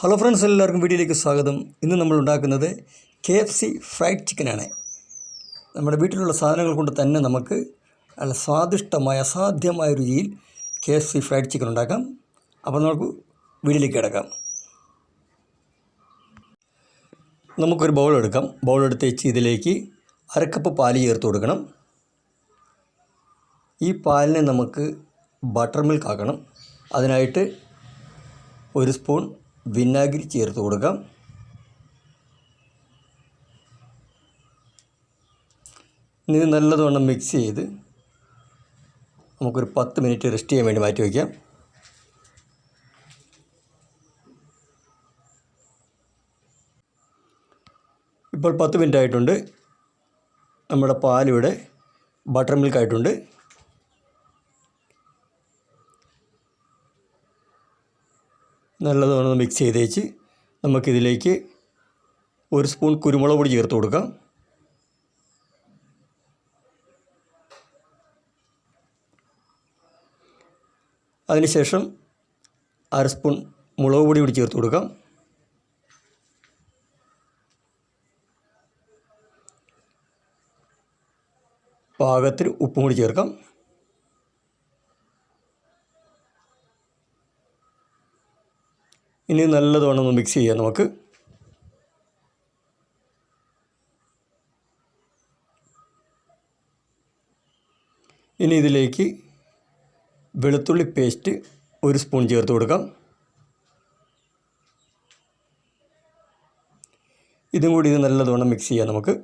Hello friends എല്ലാവർക്കും വീഡിയോയിലേക്ക് സ്വാഗതം. ഇന്ന് നമ്മൾ ഉണ്ടാക്കുന്നത് കെ എഫ് സി ഫ്രൈഡ് ചിക്കനാണ്. നമ്മുടെ വീട്ടിലുള്ള സാധനങ്ങൾ കൊണ്ട് തന്നെ നമുക്ക് നല്ല സ്വാദിഷ്ടമായ അസാധ്യമായ രുചിയിൽ K F C fried chicken ഉണ്ടാക്കാം. അപ്പോൾ നമുക്ക് വീട്ടിലേക്ക് കിടക്കാം. നമുക്കൊരു ബൗൾ എടുക്കാം. ബൗൾ എടുത്ത് വെച്ച് ഇതിലേക്ക് അരക്കപ്പ് പാൽ ചേർത്ത് കൊടുക്കണം. ഈ പാലിനെ നമുക്ക് ബട്ടർ മിൽക്ക് ആക്കണം. അതിനായിട്ട് ഒരു സ്പൂൺ വിനാഗിരി ചേർത്ത് കൊടുക്കാം. ഇത് നല്ലതുവണ്ണം മിക്സ് ചെയ്ത് നമുക്കൊരു പത്ത് മിനിറ്റ് റെസ്റ്റ് ചെയ്യാൻ വേണ്ടി മാറ്റി വയ്ക്കാം. ഇപ്പോൾ പത്ത് മിനിറ്റ് ആയിട്ടുണ്ട്. നമ്മുടെ പാലിവിടെ ബട്ടർ മിൽക്ക് ആയിട്ടുണ്ട്. നല്ലതുകൊണ്ട് മിക്സ് ചെയ്ത് വെച്ച് നമുക്കിതിലേക്ക് ഒരു സ്പൂൺ കുരുമുളക് പൊടി ചേർത്ത് കൊടുക്കാം. അതിനുശേഷം അര സ്പൂൺ മുളക് പൊടി കൂടി ചേർത്ത് കൊടുക്കാം. പാകത്തിന് ഉപ്പും കൂടി ചേർക്കാം. ഇനി നല്ലതുവണ്ണം ഒന്ന് മിക്സ് ചെയ്യാം നമുക്ക്. ഇനി ഇതിലേക്ക് വെളുത്തുള്ളി പേസ്റ്റ് ഒരു സ്പൂൺ ചേർത്ത് കൊടുക്കാം. ഇതും കൂടി ഇത് നല്ലതുവണ്ണം മിക്സ് ചെയ്യാം നമുക്ക്.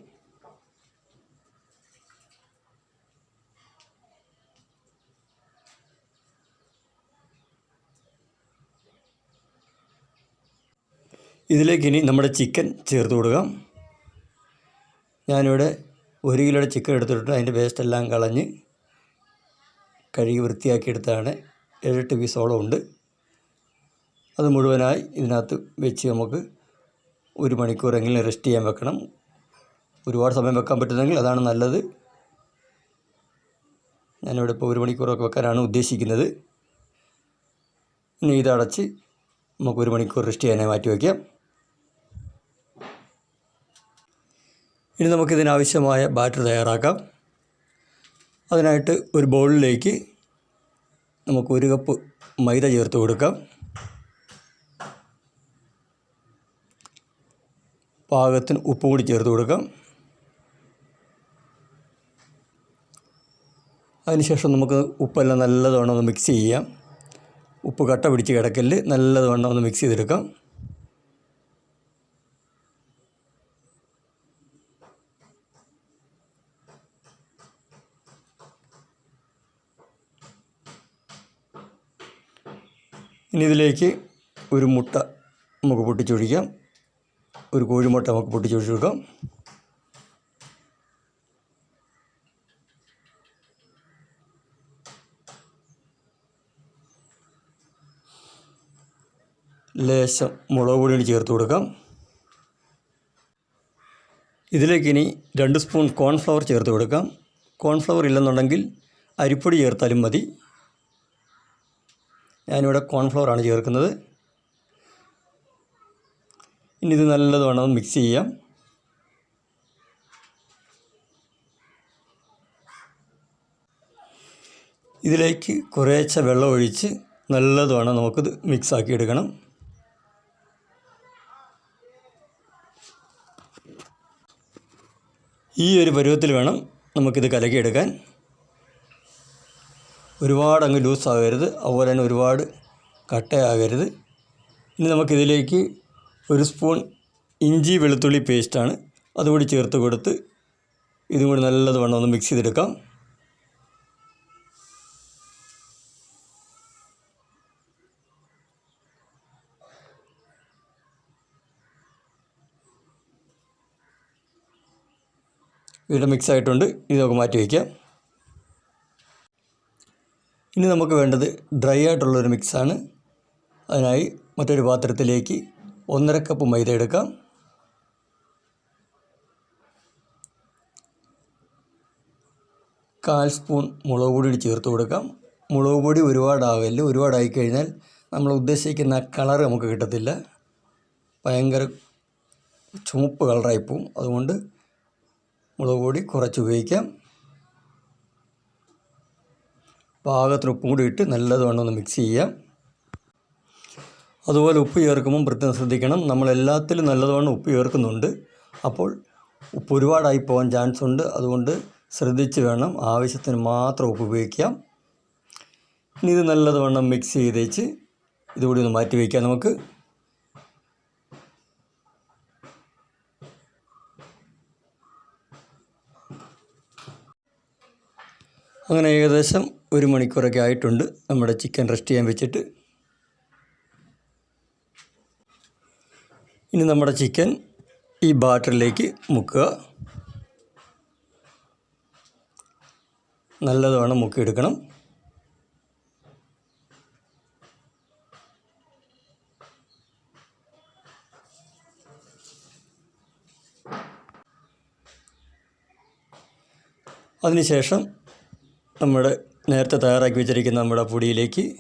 ഇതിലേക്ക് ഇനി നമ്മുടെ ചിക്കൻ ചേർത്ത് കൊടുക്കാം ഞാനിവിടെ ഒരു കിലോയുടെ ചിക്കൻ എടുത്തിട്ടുണ്ട്. അതിന്റെ വേസ്റ്റ് എല്ലാം കളഞ്ഞ് കഴുകി വൃത്തിയാക്കി എടുത്താണ് ഏഴെട്ട് പീസോളം ഉണ്ട്. അത് മുഴുവനായി ഇതിനകത്ത് വെച്ച് നമുക്ക് ഒരു മണിക്കൂറെങ്കിലും റെസ്റ്റ് ചെയ്യാൻ വെക്കണം. ഒരുപാട് സമയം വെക്കാൻ പറ്റുന്നെങ്കിൽ അതാണ് നല്ലത്. ഞാനിവിടെ ഇപ്പോൾ ഒരു മണിക്കൂറൊക്കെ വെക്കാനാണ് ഉദ്ദേശിക്കുന്നത്. ഇനി ഇതടച്ച് നമുക്ക് ഒരു മണിക്കൂർ റെസ്റ്റ് ചെയ്യാനായി മാറ്റി വയ്ക്കാം. ഇനി നമുക്കിതിനാവശ്യമായ ബാറ്റർ തയ്യാറാക്കാം. അതിനായിട്ട് ഒരു ബൗളിലേക്ക് നമുക്ക് ഒരു കപ്പ് മൈദ ചേർത്ത് കൊടുക്കാം. പാകത്തിന് ഉപ്പ് കൂടി ചേർത്ത് കൊടുക്കാം. അതിനുശേഷം നമുക്ക് ഉപ്പെല്ലാം നല്ലതവണ്ണം ഒന്ന് മിക്സ് ചെയ്യാം. ഉപ്പ് കട്ട പിടിച്ച് കിടക്കൽ നല്ലതവണ്ണം ഒന്ന് മിക്സ് ചെയ്തെടുക്കാം. ഇനി ഇതിലേക്ക് ഒരു മുട്ട നമുക്ക് പൊട്ടിച്ചൊഴിക്കാം. ഒരു കോഴിമുട്ട നമുക്ക് പൊട്ടിച്ചൊഴിച്ച് കൊടുക്കാം. ലേശം മുളക് പൊടി ചേർത്ത് കൊടുക്കാം. ഇതിലേക്ക് ഇനി രണ്ട് സ്പൂൺ കോൺഫ്ലവർ ചേർത്ത് കൊടുക്കാം. കോൺഫ്ലവർ ഇല്ലെന്നുണ്ടെങ്കിൽ അരിപ്പൊടി ചേർത്താലും മതി. ഞാനിവിടെ കോൺഫ്ലവറാണ് ചേർക്കുന്നത്. ഇനി ഇത് നല്ലതുവണ്ണം മിക്സ് ചെയ്യാം. ഇതിലേക്ക് കുറേശ്ശെ വെള്ളം ഒഴിച്ച് നല്ലതുവണ്ണം നമുക്കിത് മിക്സാക്കി എടുക്കണം. ഈ ഒരു പരുവത്തിൽ വേണം നമുക്കിത് കലക്കിയെടുക്കാൻ. ഒരുപാട് അങ്ങ് ലൂസ് ആകരുത് അതുപോലെ തന്നെ ഒരുപാട് കട്ടയാകരുത്. ഇനി നമുക്കിതിലേക്ക് ഒരു സ്പൂൺ ഇഞ്ചി വെളുത്തുള്ളി പേസ്റ്റാണ്. അതുകൂടി ചേർത്ത് കൊടുത്ത് ഇതും കൂടി നല്ലതുവണ്ണം ഒന്ന് മിക്സ് ചെയ്തെടുക്കാം. ഇവിടെ മിക്സ് ആയിട്ടുണ്ട് ഇത് നമുക്ക് മാറ്റി വയ്ക്കാം. ഇനി നമുക്ക് വേണ്ടത് ഡ്രൈ ആയിട്ടുള്ളൊരു മിക്സാണ്. അതിനായി മറ്റൊരു പാത്രത്തിലേക്ക് ഒന്നര കപ്പ് മൈദ എടുക്കാം. കാൽ സ്പൂൺ മുളക് പൊടി ചേർത്ത് കൊടുക്കാം. മുളക് പൊടി ഒരുപാടാവില്ല? ഒരുപാടായി കഴിഞ്ഞാൽ നമ്മൾ ഉദ്ദേശിക്കുന്ന കളർ നമുക്ക് കിട്ടത്തില്ല. ഭയങ്കര ചുമപ്പ് കളറായി പോവും. അതുകൊണ്ട് മുളക് പൊടി കുറച്ച് ഉപയോഗിക്കാം. പാകത്തിന് ഉപ്പും കൂടി ഇട്ട് നല്ലതുവണ്ണം ഒന്ന് മിക്സ് ചെയ്യാം. അതുപോലെ ഉപ്പ് ചേർക്കുമ്പം പ്രത്യേകം ശ്രദ്ധിക്കണം. നമ്മൾ എല്ലാത്തിലും നല്ലതുവണ്ണം ഉപ്പ് ചേർക്കുന്നുണ്ട്. അപ്പോൾ ഉപ്പ് ഒരുപാടായി പോകാൻ ചാൻസ് ഉണ്ട്. അതുകൊണ്ട് ശ്രദ്ധിച്ച് വേണം. ആവശ്യത്തിന് മാത്രം ഉപ്പ് ഉപയോഗിക്കാം. ഇനി ഇത് നല്ലതുവണ്ണം മിക്സ് ചെയ്തേച്ച് ഇതുകൂടി ഒന്ന് മാറ്റി വയ്ക്കാം നമുക്ക്. അങ്ങനെ ഏകദേശം ഒരു മണിക്കൂറൊക്കെ ആയിട്ടുണ്ട്. നമ്മുടെ ചിക്കൻ റെസ്റ്റ് ചെയ്യാൻ വെച്ചിട്ട്. ഇനി നമ്മുടെ ചിക്കൻ ഈ ബാറ്ററിലേക്ക് മുക്കുക. നല്ലതാണ് മുക്കിയെടുക്കണം. അതിനുശേഷം നമ്മുടെ നേരത്തെ തയ്യാറാക്കി വെച്ചിരിക്കുന്ന നമ്മുടെ പൊടിയിലേക്ക്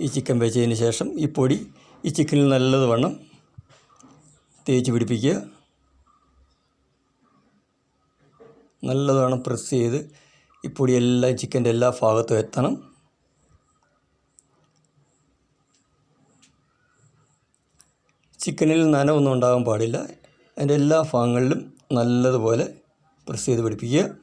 ഈ ചിക്കൻ വെച്ചതിന് ശേഷം ഈ പൊടി ഈ ചിക്കനിൽ നല്ലത് വണ്ണം തേച്ച് പിടിപ്പിക്കുക. നല്ലതാണ് പ്രസ് ചെയ്ത് ഈ പൊടി എല്ലാം ചിക്കന്റെ എല്ലാ ഭാഗത്തും എത്തണം. ചിക്കനിൽ നനവൊന്നും ഉണ്ടാകാൻ പാടില്ല. അതിന്റെ എല്ലാ ഭാഗങ്ങളിലും നല്ലതുപോലെ പ്രസ് ചെയ്ത് പിടിപ്പിക്കുക.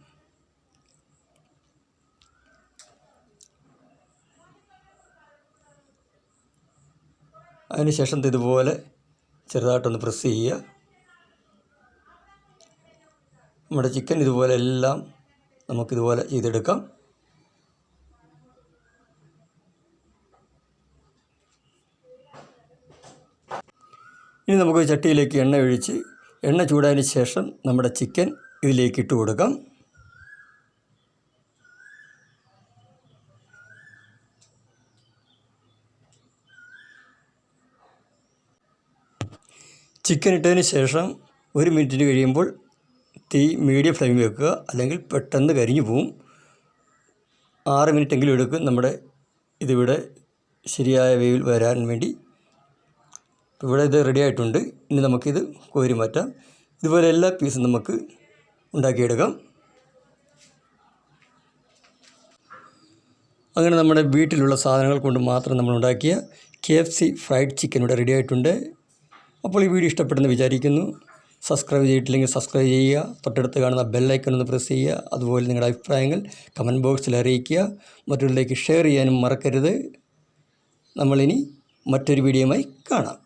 അതിനുശേഷം ശേഷം ഇതുപോലെ ചെറുതായിട്ടൊന്ന് പ്രസ് ചെയ്യുക. നമ്മുടെ ചിക്കൻ ഇതുപോലെ എല്ലാം നമുക്കിതുപോലെ ചെയ്തെടുക്കാം. ഇനി നമുക്ക് ചട്ടിയിലേക്ക് എണ്ണ ഒഴിച്ച് എണ്ണ ചൂടായതിന് ശേഷം നമ്മുടെ ചിക്കൻ ഇതിലേക്ക് ഇട്ട് കൊടുക്കാം. ചിക്കൻ ഇട്ടതിന് ശേഷം ഒരു മിനിറ്റിന് കഴിയുമ്പോൾ തീ മീഡിയം ഫ്ലെയിമിൽ വെക്കുക. അല്ലെങ്കിൽ പെട്ടെന്ന് കരിഞ്ഞു പോവും. ആറ് മിനിറ്റെങ്കിലും എടുക്കും. നമ്മുടെ ഇതിവിടെ ശരിയായ വേവിൽ വരാൻ വേണ്ടി. ഇവിടെ ഇത് റെഡി ആയിട്ടുണ്ട്. ഇനി നമുക്കിത് കോരി മാറ്റാം. ഇതുപോലെ എല്ലാ പീസും നമുക്ക് ഉണ്ടാക്കിയെടുക്കാം. അങ്ങനെ നമ്മുടെ വീട്ടിലുള്ള സാധനങ്ങൾ കൊണ്ട് മാത്രം നമ്മൾ ഉണ്ടാക്കിയ K F C fried chicken ഇവിടെ റെഡി ആയിട്ടുണ്ട്. അപ്പോൾ ഈ വീഡിയോ ഇഷ്ടപ്പെട്ടെന്ന് വിചാരിക്കുന്നു. സബ്സ്ക്രൈബ് ചെയ്തിട്ടില്ലെങ്കിൽ സബ്സ്ക്രൈബ് ചെയ്യുക. തൊട്ടടുത്ത് കാണുന്ന ബെല്ലൈക്കൺ ഒന്ന് പ്രസ് ചെയ്യുക. അതുപോലെ നിങ്ങളുടെ അഭിപ്രായങ്ങൾ കമന്റ് ബോക്സിൽ അറിയിക്കുക. മറ്റുള്ളവരിലേക്ക് ഷെയർ ചെയ്യാനും മറക്കരുത്. നമ്മളിനി മറ്റൊരു വീഡിയോയുമായി കാണാം.